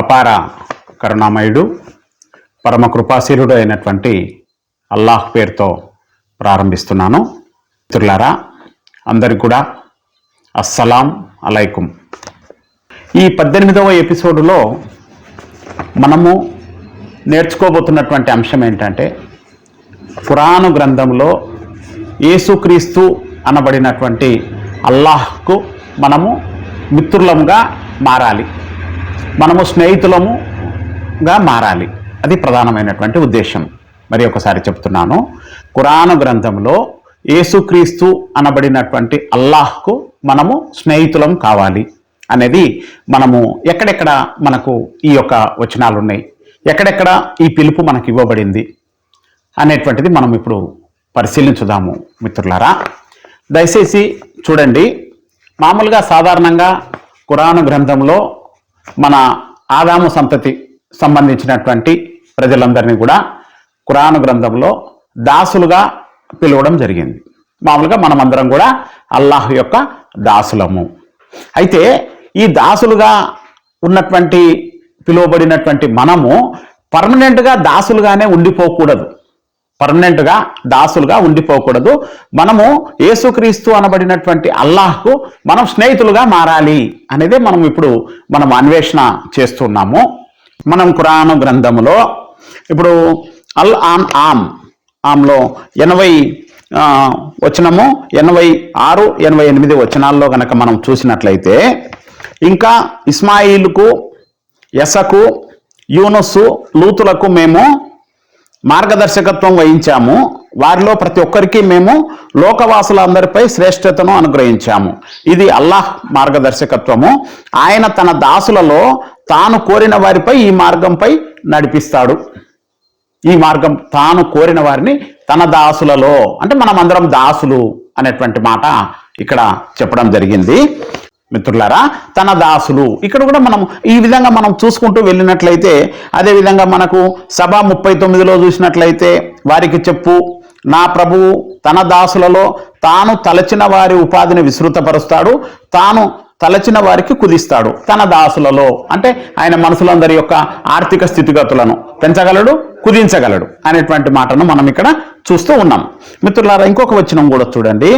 అపార కరుణామయుడు పరమ కృపాశీలుడు అయినటువంటి అల్లాహ్ పేరుతో ప్రారంభిస్తున్నాను. మిత్రులారా అందరికి కూడా అస్సలాం అలైకుం. ఈ పద్దెనిమిదవ ఎపిసోడులో మనము నేర్చుకోబోతున్నటువంటి అంశం ఏంటంటే పురాణ గ్రంథంలో యేసుక్రీస్తు అనబడినటువంటి అల్లాహ్కు మనము మిత్రులంగా మారాలి. మనము స్నేహితులముగా మారాలి. అది ప్రధానమైనటువంటి ఉద్దేశం. మరి ఒకసారి చెప్తున్నాను. కురాను గ్రంథంలో యేసుక్రీస్తు అనబడినటువంటి అల్లాహ్కు మనము స్నేహితులం కావాలి అనేది మనము ఎక్కడెక్కడ మనకు ఈ యొక్క వచనాలు ఉన్నాయి ఎక్కడెక్కడ ఈ పిలుపు మనకు ఇవ్వబడింది అనేటువంటిది మనం ఇప్పుడు పరిశీలించుదాము మిత్రులారా. దయచేసి చూడండి. మామూలుగా సాధారణంగా కురాను గ్రంథంలో మన ఆదాము సంతతి సంబంధించినటువంటి ప్రజలందరినీ కూడా కురాను గ్రంథంలో దాసులుగా పిలవడం జరిగింది. మామూలుగా మనమందరం కూడా అల్లాహ్ యొక్క దాసులము. అయితే ఈ దాసులుగా ఉన్నటువంటి పిలువబడినటువంటి మనము పర్మనెంట్గా దాసులుగానే ఉండిపోకూడదు. పర్మనెంట్గా దాసులుగా ఉండిపోకూడదు. మనము యేసుక్రీస్తు అనబడినటువంటి అల్లాహ్కు మనం స్నేహితులుగా మారాలి అనేది మనం ఇప్పుడు మనం అన్వేషణ చేస్తున్నాము. మనం కురాను గ్రంథములో ఇప్పుడు అల్ ఆన్ ఆమ్ ఆమ్లో ఎనభై వచనము ఎనభై ఆరు ఎనభై ఎనిమిది వచనాల్లో కనుక మనం చూసినట్లయితే ఇంకా ఇస్మాయిల్కు ఎసకు యూనస్సు లూతులకు మేము మార్గదర్శకత్వం వహించాము. వారిలో ప్రతి ఒక్కరికి మేము లోకవాసులందరిపై శ్రేష్టతను అనుగ్రహించాము. ఇది అల్లాహ్ మార్గదర్శకత్వము. ఆయన తన దాసులలో తాను కోరిన వారిపై ఈ మార్గంపై నడిపిస్తాడు. ఈ మార్గం తాను కోరిన వారిని తన దాసులలో అంటే మనం అందరం దాసులు అనేటువంటి మాట ఇక్కడ చెప్పడం జరిగింది. మిత్రులారా తన దాసులు. ఇక్కడ కూడా మనం ఈ విధంగా మనం చూసుకుంటూ వెళ్ళినట్లయితే అదే విధంగా మనకు సభ ముప్పై తొమ్మిదిలో చూసినట్లయితే వారికి చెప్పు నా ప్రభువు తన దాసులలో తాను తలచిన వారి ఉపాధిని విస్తృతపరుస్తాడు తాను తలచిన వారికి కుదిస్తాడు తన దాసులలో. అంటే ఆయన మనుషులందరి యొక్క ఆర్థిక స్థితిగతులను పెంచగలడు కుదించగలడు అనేటువంటి మాటను మనం ఇక్కడ చూస్తూ ఉన్నాం. మిత్రులారా ఇంకొక వచనం కూడా చూడండి.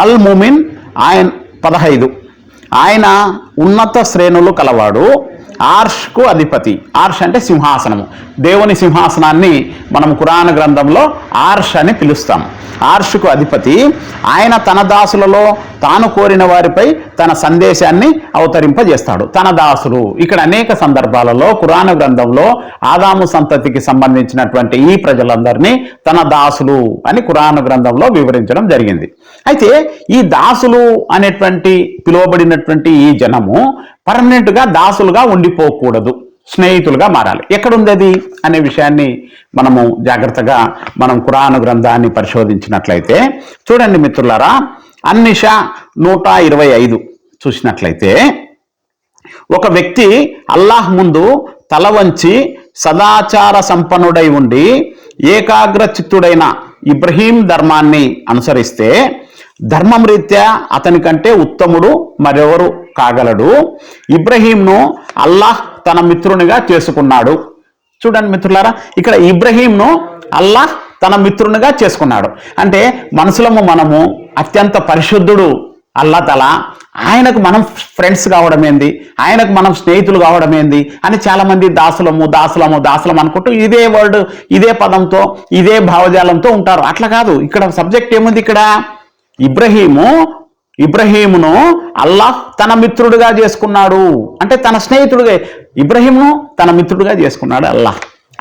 అల్ ముమిన్ ఆయన పదహైదు. ఆయన ఉన్నత శ్రేణులు కలవాడు. ఆర్ష్కు అధిపతి. ఆర్ష్ అంటే సింహాసనము. దేవుని సింహాసనాన్ని మనం కురాణ గ్రంథంలో ఆర్ష్ అని పిలుస్తాం. ఆర్షుకు అధిపతి ఆయన తన దాసులలో తాను కోరిన వారిపై తన సందేశాన్ని అవతరింపజేస్తాడు. తన దాసులు. ఇక్కడ అనేక సందర్భాలలో కురాణ గ్రంథంలో ఆదాము సంతతికి సంబంధించినటువంటి ఈ ప్రజలందరినీ తన దాసులు అని కురాణ గ్రంథంలో వివరించడం జరిగింది. అయితే ఈ దాసులు అనేటువంటి పిలువబడినటువంటి ఈ జనము పర్మనెంట్గా దాసులుగా ఉండిపోకూడదు. స్నేహితులుగా మారాలి. ఎక్కడుంది అది అనే విషయాన్ని మనము జాగ్రత్తగా మనం కురాను గ్రంథాన్ని పరిశోధించినట్లయితే చూడండి మిత్రులారా అన్నిష నూట ఇరవై ఐదు చూసినట్లయితే ఒక వ్యక్తి అల్లాహ్ ముందు తల వంచి సదాచార సంపన్నుడై ఉండి ఏకాగ్ర చిత్తుడైన ఇబ్రహీం ధర్మాన్ని అనుసరిస్తే ధర్మం రీత్యా అతని కంటే ఉత్తముడు మరెవరు కాగలడు? ఇబ్రహీంను అల్లాహ్ తన మిత్రునిగా చేసుకున్నాడు. చూడండి మిత్రులారా ఇక్కడ ఇబ్రహీంను అల్లాహ్ తన మిత్రునిగా చేసుకున్నాడు. అంటే మనసులము మనము అత్యంత పరిశుద్ధుడు అల్లా తల ఆయనకు మనం ఫ్రెండ్స్ కావడం ఏంది? ఆయనకు మనం స్నేహితులు కావడం ఏంది? అని చాలామంది దాసులము దాసులము దాసులం అనుకుంటూ ఇదే వర్డ్ ఇదే పదంతో ఇదే భావజాలంతో ఉంటారు. అట్లా కాదు ఇక్కడ సబ్జెక్ట్ ఏముంది ఇక్కడ? ఇబ్రహీము ఇబ్రహీమును అల్లాహ్ తన మిత్రుడుగా చేసుకున్నాడు. అంటే తన స్నేహితుడిగా ఇబ్రహీమును తన మిత్రుడుగా చేసుకున్నాడు అల్లాహ్.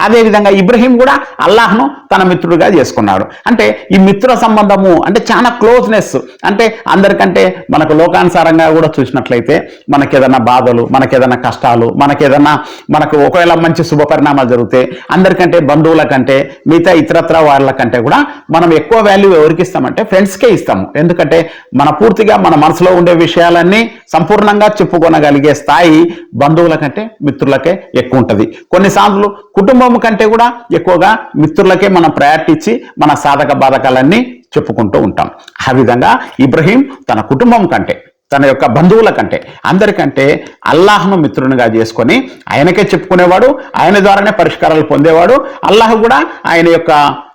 అదేవిధంగా ఇబ్రహీం కూడా అల్లాహ్ను తన మిత్రుడిగా చేసుకున్నాడు. అంటే ఈ మిత్ర సంబంధము అంటే చాలా క్లోజ్నెస్. అంటే అందరికంటే మనకు లోకానుసారంగా కూడా చూసినట్లయితే మనకి ఏదైనా బాధలు మనకి ఏదైనా కష్టాలు మనకి ఏదైనా మనకు ఒకవేళ మంచి శుభ పరిణామాలు జరిగితే అందరికంటే బంధువుల కంటే మిగతా ఇతరత్ర వాళ్ళ కంటే కూడా మనం ఎక్కువ వాల్యూ ఎవరికి ఇస్తామంటే ఫ్రెండ్స్కే ఇస్తాము. ఎందుకంటే మన పూర్తిగా మన మనసులో ఉండే విషయాలన్నీ సంపూర్ణంగా చెప్పుకోనగలిగే స్థాయి బంధువుల కంటే మిత్రులకే ఎక్కువ ఉంటుంది. కొన్నిసార్లు కుటుంబం కంటే కూడా ఎక్కువగా మిత్రులకే మనం ప్రయారిటీ ఇచ్చి మన సాధక బాధకాలన్నీ చెప్పుకుంటూ ఉంటాం. ఆ విధంగా ఇబ్రహీం తన కుటుంబం కంటే తన యొక్క బంధువుల కంటే అందరికంటే అల్లాహ్ను మిత్రునిగా చేసుకొని ఆయనకే చెప్పుకునేవాడు ఆయన ద్వారానే పరిష్కారాలు పొందేవాడు. అల్లాహ్ కూడా ఆయన యొక్క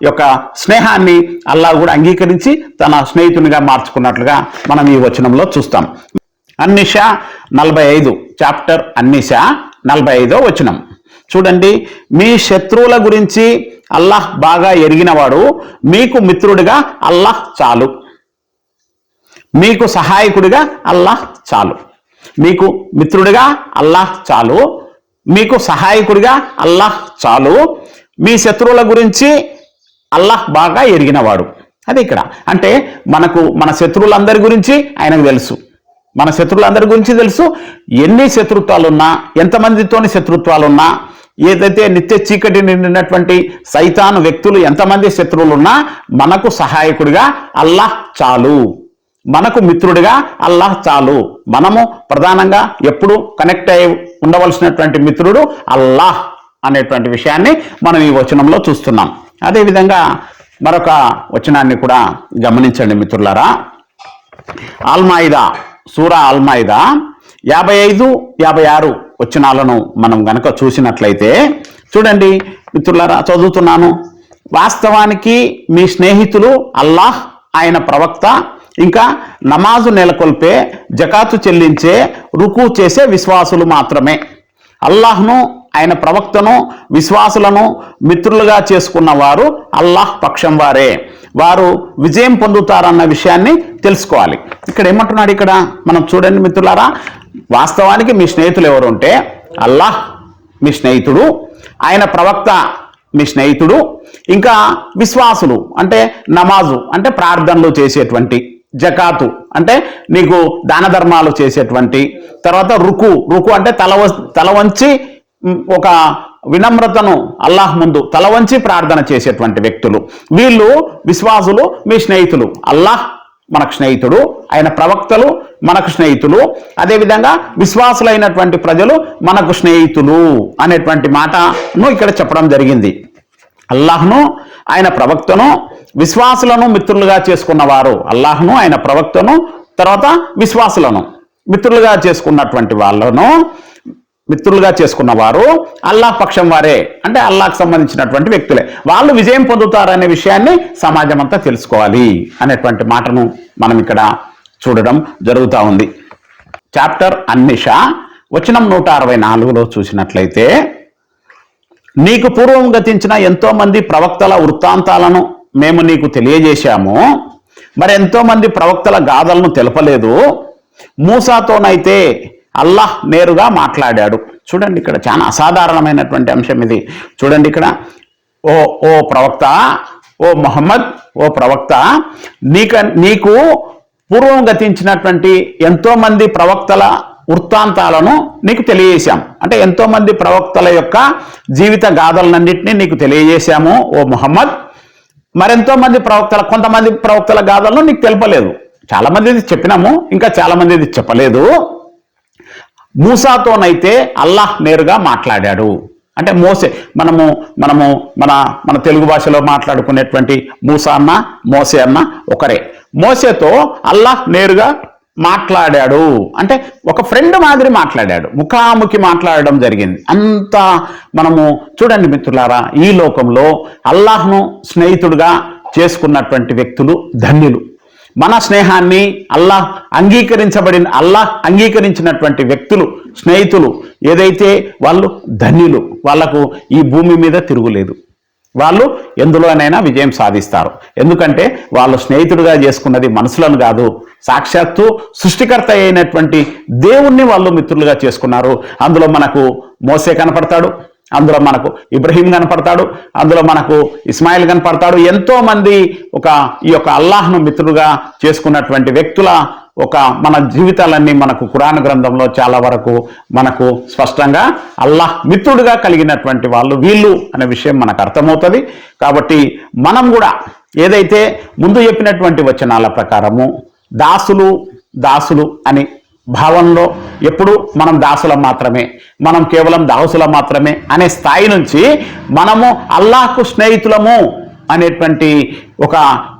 యొక్క స్నేహాన్ని అల్లాహ్ కూడా అంగీకరించి తన స్నేహితునిగా మార్చుకున్నట్లుగా మనం ఈ వచనంలో చూస్తాం. అన్నిషా నలభై ఐదు చాప్టర్ అన్నిషా నలభై ఐదో వచనం. చూడండి మీ శత్రువుల గురించి అల్లాహ్ బాగా ఎరిగినవాడు మీకు మిత్రుడిగా అల్లాహ్ చాలు. మీకు సహాయకుడిగా అల్లాహ్ చాలు. మీకు మిత్రుడిగా అల్లాహ్ చాలు. మీకు సహాయకుడిగా అల్లాహ్ చాలు. మీ శత్రువుల గురించి అల్లాహ్ బాగా ఎరిగినవాడు. అది ఇక్కడ. అంటే మనకు మన శత్రువులందరి గురించి ఆయనకు తెలుసు. మన శత్రువులందరి గురించి తెలుసు. ఎన్ని శత్రుత్వాలున్నా ఎంతమందితోని శత్రుత్వాలున్నా ఏదైతే నిత్య చీకటి నిండినటువంటి సైతాను వ్యక్తులు ఎంతమంది శత్రువులున్నా మనకు సహాయకుడిగా అల్లాహ్ చాలు. మనకు మిత్రుడిగా అల్లాహ్ చాలు. మనము ప్రధానంగా ఎప్పుడు కనెక్ట్ అయి ఉండవలసినటువంటి మిత్రుడు అల్లాహ్ అనేటువంటి విషయాన్ని మనం ఈ వచనంలో చూస్తున్నాం. అదేవిధంగా మరొక వచనాన్ని కూడా గమనించండి మిత్రులారా. ఆల్మాయిదా సూరా ఆల్మాయిదా యాభై ఐదు యాభై ఆరు. వచనాలను మనం గనక చూసినట్లయితే చూడండి మిత్రులారా చదువుతున్నాను. వాస్తవానికి మీ స్నేహితులు అల్లాహ్ ఆయన ప్రవక్త ఇంకా నమాజు నెలకొల్పే జకాతు చెల్లించే రుకు చేసే విశ్వాసులు మాత్రమే. అల్లాహ్ను ఆయన ప్రవక్తను విశ్వాసులను మిత్రులుగా చేసుకున్న వారు అల్లాహ్ పక్షం వారే. వారు విజయం పొందుతారన్న విషయాన్ని తెలుసుకోవాలి. ఇక్కడ ఏమంటున్నాడు ఇక్కడ? మనం చూడండి మిత్రులారా వాస్తవానికి మీ స్నేహితులు ఎవరు ఉంటే అల్లాహ్ మీ స్నేహితుడు ఆయన ప్రవక్త మీ స్నేహితుడు ఇంకా విశ్వాసులు అంటే నమాజు అంటే ప్రార్థనలు చేసేటువంటి జకాతు అంటే నీకు దాన ధర్మాలు చేసేటువంటి తర్వాత రుకు రుకు అంటే తల వ- తల వంచి ఒక వినమ్రతను అల్లాహ్ ముందు తల వంచి ప్రార్థన చేసేటువంటి వ్యక్తులు. వీళ్ళు విశ్వాసులు మీ స్నేహితులు. అల్లాహ్ మనకు స్నేహితుడు ఆయన ప్రవక్తలు మనకు స్నేహితులు. అదేవిధంగా విశ్వాసులైనటువంటి ప్రజలు మనకు స్నేహితులు అనేటువంటి మాటను ఇక్కడ చెప్పడం జరిగింది. అల్లాహ్ను ఆయన ప్రవక్తను విశ్వాసులను మిత్రులుగా చేసుకున్నవారు. అల్లాహ్ను ఆయన ప్రవక్తను తర్వాత విశ్వాసులను మిత్రులుగా చేసుకున్నటువంటి వాళ్ళను మిత్రులుగా చేసుకున్న వారు అల్లాహ్ పక్షం వారే. అంటే అల్లాహ్కి సంబంధించినటువంటి వ్యక్తులే. వాళ్ళు విజయం పొందుతారనే విషయాన్ని సమాజం అంతా తెలుసుకోవాలి అనేటువంటి మాటను మనం ఇక్కడ చూడడం జరుగుతూ ఉంది. చాప్టర్ అన్నిష వచనం నూట అరవై నాలుగులో చూసినట్లయితే నీకు పూర్వం గతించిన ఎంతో మంది ప్రవక్తల వృత్తాంతాలను మేము నీకు తెలియజేశాము. మరి ఎంతో మంది ప్రవక్తల గాథలను తెలపలేదు. మూసాతోనైతే అల్లాహ్ నేరుగా మాట్లాడాడు. చూడండి ఇక్కడ చాలా అసాధారణమైనటువంటి అంశం ఇది. చూడండి ఇక్కడ ఓ ఓ ప్రవక్త ఓ మొహమ్మద్ ఓ ప్రవక్త నీక నీకు పూర్వం గతించినటువంటి ఎంతోమంది ప్రవక్తల వృత్తాంతాలను నీకు తెలియజేశాం. అంటే ఎంతోమంది ప్రవక్తల యొక్క జీవిత గాథలన్నింటినీ నీకు తెలియజేశాము ఓ మొహమ్మద్. మరెంతో మంది ప్రవక్తల కొంతమంది ప్రవక్తల గాథలను నీకు తెలపలేదు. చాలామంది చెప్పినాము ఇంకా చాలామంది ఇది చెప్పలేదు. మూసాతోనైతే అల్లాహ్ నేరుగా మాట్లాడాడు. అంటే మోసే మనము మనము మన మన తెలుగు భాషలో మాట్లాడుకునేటువంటి మూసా అన్న మోసే అన్న ఒకరే. మోసేతో అల్లాహ్ నేరుగా మాట్లాడాడు. అంటే ఒక ఫ్రెండ్ మాదిరి మాట్లాడాడు. ముఖాముఖి మాట్లాడడం జరిగింది. అంత మనము చూడండి మిత్రులారా ఈ లోకంలో అల్లాహ్ను స్నేహితుడుగా చేసుకున్నటువంటి వ్యక్తులు ధన్యులు. మన స్నేహాన్ని అల్లాహ్ అంగీకరించబడిన అల్లాహ్ అంగీకరించినటువంటి వ్యక్తులు స్నేహితులు ఏదైతే వాళ్ళు ధన్యులు వాళ్ళకు ఈ భూమి మీద తిరుగులేదు. వాళ్ళు ఎందులోనైనా విజయం సాధిస్తారు. ఎందుకంటే వాళ్ళు స్నేహితుడుగా చేసుకున్నది మనుషులను కాదు. సాక్షాత్తు సృష్టికర్త అయినటువంటి దేవుణ్ణి వాళ్ళు మిత్రులుగా చేసుకున్నారు. అందులో మనకు మోసే కనపడతాడు. అందులో మనకు ఇబ్రహీం కనపడతాడు అందులో మనకు ఇస్మాయిల్ కనపడతాడు. ఎంతో మంది ఒక ఈ యొక్క అల్లాహ్ను మిత్రుడుగా చేసుకున్నటువంటి వ్యక్తుల ఒక మన జీవితాలన్నీ మనకు కురాన్ గ్రంథంలో చాలా వరకు మనకు స్పష్టంగా అల్లాహ్ మిత్రుడుగా కలిగినటువంటి వాళ్ళు వీళ్ళు అనే విషయం మనకు అర్థమవుతుంది. కాబట్టి మనం కూడా ఏదైతే ముందు చెప్పినటువంటి వచనాల ప్రకారము దాసులు దాసులు అని భావంలో ఎప్పుడు మనం దాసులం మాత్రమే మనం కేవలం దాసులం మాత్రమే అనే స్థాయి నుంచి మనము అల్లాహకు స్నేహితులము అనేటువంటి ఒక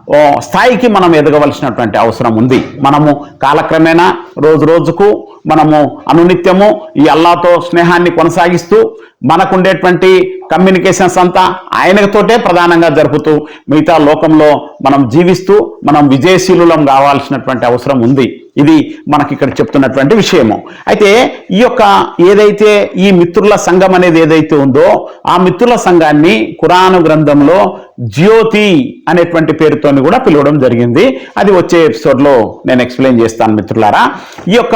ఓ, స్థాయికి మనం ఎదగవలసినటువంటి అవసరం ఉంది. మనము కాలక్రమేణా రోజు రోజుకు మనము అనునిత్యము ఈ అల్లాతో స్నేహాన్ని కొనసాగిస్తూ మనకుండేటువంటి కమ్యూనికేషన్స్ అంతా ఆయనతోటే ప్రధానంగా జరుపుతూ మిగతా లోకంలో మనం జీవిస్తూ మనం విజయశీలులం కావాల్సినటువంటి అవసరం ఉంది. ఇది మనకి ఇక్కడ చెప్తున్నటువంటి విషయము. అయితే ఈ యొక్క ఏదైతే ఈ మిత్రుల సంఘం అనేది ఏదైతే ఉందో ఆ మిత్రుల సంఘాన్ని కురాను గ్రంథంలో జ్యోతి అనేటువంటి పేరుతోని కూడా పిలవడం జరిగింది. అది వచ్చే ఎపిసోడ్లో నేను ఎక్స్ప్లెయిన్ చేస్తాను మిత్రులారా. ఈ యొక్క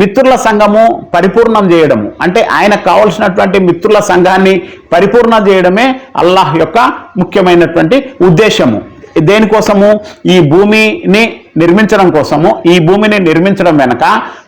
మిత్రుల సంఘము పరిపూర్ణం చేయడము అంటే ఆయనకు కావలసినటువంటి మిత్రుల సంఘాన్ని పరిపూర్ణ చేయడమే అల్లాహ్ యొక్క ముఖ్యమైనటువంటి ఉద్దేశము. దేనికోసము ఈ భూమిని నిర్మించడం కోసము. ఈ భూమిని నిర్మించడం వెనక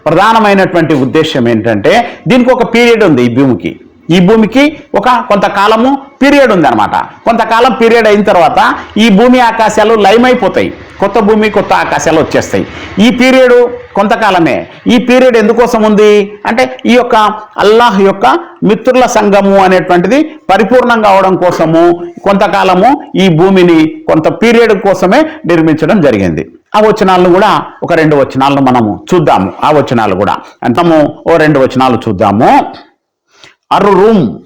ప్రధానమైనటువంటి ఉద్దేశం ఏంటంటే దీనికి ఒక పీరియడ్ ఉంది ఈ భూమికి. ఈ భూమికి ఒక కొంతకాలము పీరియడ్ ఉంది అనమాట కొంతకాలం పీరియడ్ అయిన తర్వాత ఈ భూమి ఆకాశాలు లయమైపోతాయి. కొత్త భూమి కొత్త ఆకాశాలు వచ్చేస్తాయి. ఈ పీరియడ్ కొంతకాలమే. ఈ పీరియడ్ ఎందుకోసం ఉంది? అంటే ఈ యొక్క అల్లాహ్ యొక్క మిత్రుల సంఘము అనేటువంటిది పరిపూర్ణం కావడం కోసము కొంతకాలము ఈ భూమిని కొంత పీరియడ్ కోసమే నిర్మించడం జరిగింది. ఆ వచనాలను కూడా ఒక రెండు వచనాలను మనము చూద్దాము. ఆ వచనాలు కూడా. అంతము ఓ రెండు వచనాలు చూద్దాము. అర్రూమ్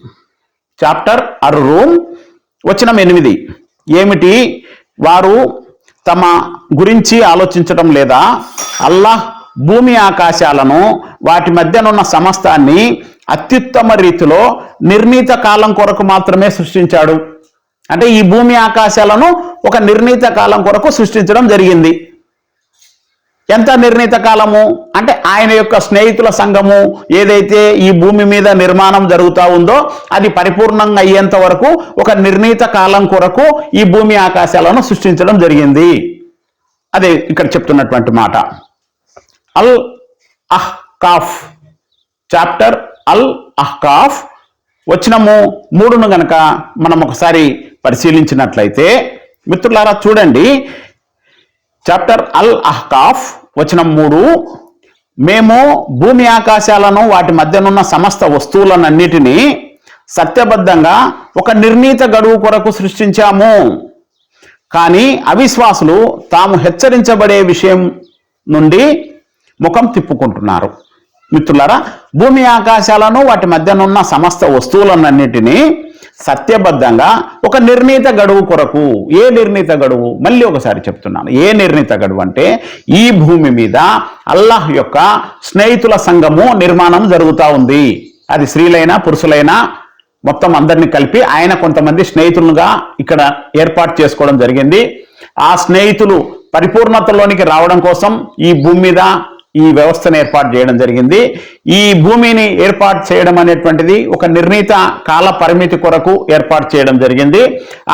చాప్టర్ అర్రూమ్ వచనం ఎనిమిది. ఏమిటి? వారు తమ గురించి ఆలోచించడం లేదా? అల్లాహ్ భూమి ఆకాశాలను వాటి మధ్యనున్న సమస్తాన్ని అత్యుత్తమ రీతిలో నిర్ణీత కాలం కొరకు మాత్రమే సృష్టించాడు. అంటే ఈ భూమి ఆకాశాలను ఒక నిర్ణీత కాలం కొరకు సృష్టించడం జరిగింది. ఎంత నిర్ణీత కాలము? అంటే ఆయన యొక్క స్నేహితుల సంఘము ఏదైతే ఈ భూమి మీద నిర్మాణం జరుగుతూ ఉందో అది పరిపూర్ణంగా అయ్యేంత వరకు ఒక నిర్ణీత కాలం కొరకు ఈ భూమి ఆకాశాలను సృష్టించడం జరిగింది. అదే ఇక్కడ చెప్తున్నటువంటి మాట. అల్ అహ్కాఫ్ చాప్టర్ అల్ అహ్కాఫ్ వచ్చినము మూడును గనక మనం ఒకసారి పరిశీలించినట్లయితే మిత్రులారా చూడండి చాప్టర్ అల్ అహ్కాఫ్ వచనం మూడు. మేము భూమి ఆకాశాలను వాటి మధ్యనున్న సమస్త వస్తువులనన్నిటినీ సత్యబద్ధంగా ఒక నిర్ణీత గడువు కొరకు సృష్టించాము. కానీ అవిశ్వాసులు తాము హెచ్చరించబడే విషయం నుండి ముఖం తిప్పుకుంటున్నారు. మిత్రులారా భూమి ఆకాశాలను వాటి మధ్యనున్న సమస్త వస్తువులన్నిటినీ సత్యబద్ధంగా ఒక నిర్ణీత గడువు కొరకు. ఏ నిర్ణీత గడువు? మళ్ళీ ఒకసారి చెప్తున్నాను. ఏ నిర్ణీత గడువు అంటే ఈ భూమి మీద అల్లాహ్ యొక్క స్నేహితుల సంఘము నిర్మాణం జరుగుతూ ఉంది. అది స్త్రీలైనా పురుషులైనా మొత్తం అందరిని కలిపి ఆయన కొంతమంది స్నేహితులుగా ఇక్కడ ఏర్పాటు చేసుకోవడం జరిగింది. ఆ స్నేహితులు పరిపూర్ణతలోనికి రావడం కోసం ఈ భూమి మీద ఈ వ్యవస్థను ఏర్పాటు చేయడం జరిగింది. ఈ భూమిని ఏర్పాటు చేయడం అనేటువంటిది ఒక నిర్ణీత కాల పరిమితి కొరకు ఏర్పాటు చేయడం జరిగింది.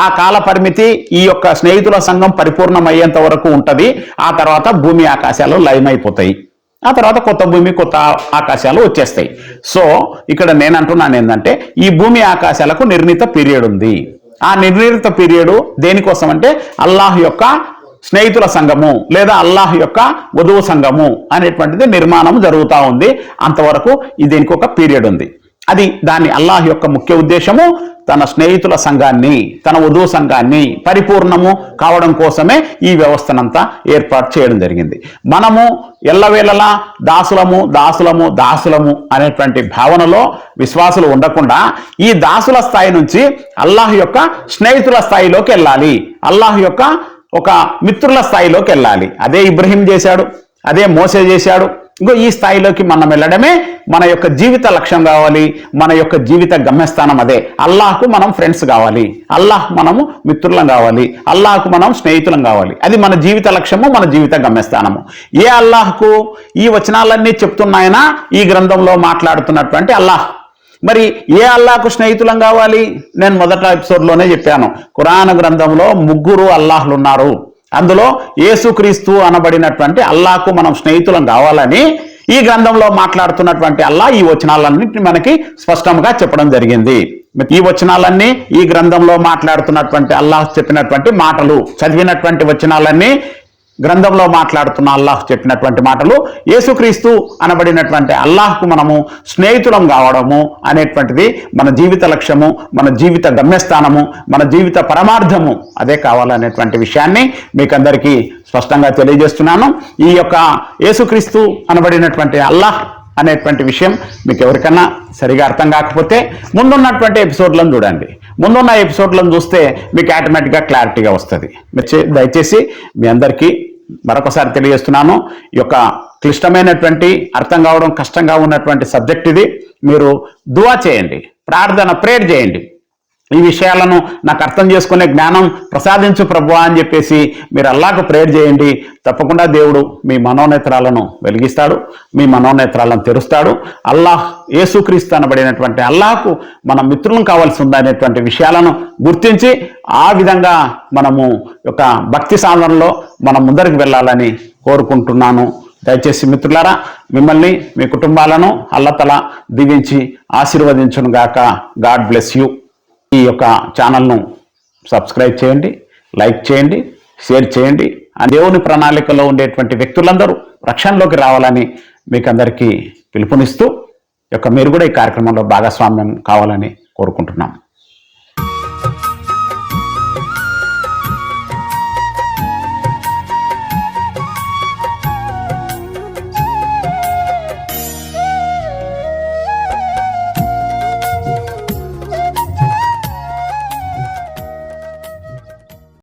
ఆ కాల పరిమితి ఈ యొక్క స్నేహితుల సంఘం పరిపూర్ణమయ్యేంత వరకు ఉంటుంది. ఆ తర్వాత భూమి ఆకాశాలు లయమైపోతాయి. ఆ తర్వాత కొత్త భూమి కొత్త ఆకాశాలు వచ్చేస్తాయి. సో ఇక్కడ నేను అంటున్నాను ఏంటంటే ఈ భూమి ఆకాశాలకు నిర్ణీత పీరియడ్ ఉంది. ఆ నిర్ణీత పీరియడ్ దేనికోసం అంటే అల్లాహ్ యొక్క స్నేహితుల సంఘము లేదా అల్లాహ్ యొక్క వధువు సంఘము అనేటువంటిది నిర్మాణం జరుగుతూ ఉంది. అంతవరకు దీనికి ఒక పీరియడ్ ఉంది. అది దాని అల్లాహ్ యొక్క ముఖ్య ఉద్దేశము తన స్నేహితుల సంఘాన్ని తన వధువు సంఘాన్ని పరిపూర్ణము కావడం కోసమే ఈ వ్యవస్థనంతా ఏర్పాటు చేయడం జరిగింది. మనము ఎల్లవేళలా దాసులము దాసులము దాసులము అనేటువంటి భావనలో విశ్వాసులు ఉండకుండా ఈ దాసుల స్థాయి నుంచి అల్లాహ్ యొక్క స్నేహితుల స్థాయిలోకి వెళ్ళాలి. అల్లాహ్ యొక్క ఒక మిత్రుల స్థాయిలోకి వెళ్ళాలి. అదే ఇబ్రహీం చేశాడు అదే మోసే చేశాడు. ఇంకో ఈ స్థాయిలోకి మనం వెళ్ళడమే మన యొక్క జీవిత లక్ష్యం కావాలి మన యొక్క జీవిత గమ్యస్థానం అదే. అల్లాహకు మనం ఫ్రెండ్స్ కావాలి. అల్లాహ్ మనము మిత్రులం కావాలి. అల్లాహకు మనం స్నేహితులం కావాలి. అది మన జీవిత లక్ష్యము మన జీవిత గమ్యస్థానము. ఏ అల్లాహకు ఈ వచనాలన్నీ చెప్తున్నాయన? ఈ గ్రంథంలో మాట్లాడుతున్నటువంటి అల్లాహ్. మరి ఏ అల్లాహకు స్నేహితులం కావాలి? నేను మొదట ఎపిసోడ్లోనే చెప్పాను. ఖురాన్ గ్రంథంలో ముగ్గురు అల్లాహ్లు ఉన్నారు అందులో ఏసుక్రీస్తు అనబడినటువంటి అల్లాహకు మనం స్నేహితులం కావాలని ఈ గ్రంథంలో మాట్లాడుతున్నటువంటి అల్లా ఈ వచనాలన్నింటినీ మనకి స్పష్టంగా చెప్పడం జరిగింది. ఈ వచనాలన్నీ ఈ గ్రంథంలో మాట్లాడుతున్నటువంటి అల్లాహ్ చెప్పినటువంటి మాటలు చదివినటువంటి వచనాలన్నీ గ్రంథంలో మాట్లాడుతున్న అల్లాహ్ చెప్పినటువంటి మాటలు యేసుక్రీస్తు అనబడినటువంటి అల్లాహ్కు మనము స్నేహితులం కావడము అనేటువంటిది మన జీవిత లక్ష్యము మన జీవిత గమ్యస్థానము మన జీవిత పరమార్థము అదే కావాలనేటువంటి విషయాన్ని మీకు అందరికీ స్పష్టంగా తెలియజేస్తున్నాను. ఈ యొక్క యేసుక్రీస్తు అనబడినటువంటి అల్లాహ్ అనేటువంటి విషయం మీకు ఎవరికన్నా సరిగా అర్థం కాకపోతే ముందున్నటువంటి ఎపిసోడ్లను చూడండి. ముందున్న ఎపిసోడ్లను చూస్తే మీకు ఆటోమేటిక్గా క్లారిటీగా వస్తుంది. దయచేసి మీ అందరికీ మరొకసారి తెలియజేస్తున్నాను. ఈ యొక్క క్లిష్టమైనటువంటి అర్థం కావడం కష్టంగా ఉన్నటువంటి సబ్జెక్ట్ ఇది. మీరు దువా చేయండి. ప్రార్థన ప్రేర్ చేయండి. ఈ విషయాలను నాకు అర్థం చేసుకునే జ్ఞానం ప్రసాదించు ప్రభు అని చెప్పేసి మీరు అల్లాకు ప్రేయర్ చేయండి. తప్పకుండా దేవుడు మీ మనోనేత్రాలను వెలిగిస్తాడు మీ మనోనేత్రాలను తెరుస్తాడు. అల్లాహ్ ఏసుక్రీస్తు అనబడినటువంటి అల్లాహకు మన మిత్రులను కావాల్సి ఉందనేటువంటి విషయాలను గుర్తించి ఆ విధంగా మనము యొక్క భక్తి సాధనలో మనం ముందరికి వెళ్ళాలని కోరుకుంటున్నాను. దయచేసి మిత్రులారా మిమ్మల్ని మీ కుటుంబాలను అల్లతల దీవించి ఆశీర్వదించును గాక గాడ్ బ్లెస్ యూ. ఈ యొక్క ఛానల్ను సబ్స్క్రైబ్ చేయండి లైక్ చేయండి షేర్ చేయండి. ఆ దేవుని ప్రణాళికలో ఉండేటువంటి వ్యక్తులందరూ రక్షణలోకి రావాలని మీకు అందరికీ పిలుపునిస్తూ ఈ యొక్క మీరు కూడా ఈ కార్యక్రమంలో భాగస్వామ్యం కావాలని కోరుకుంటున్నాం.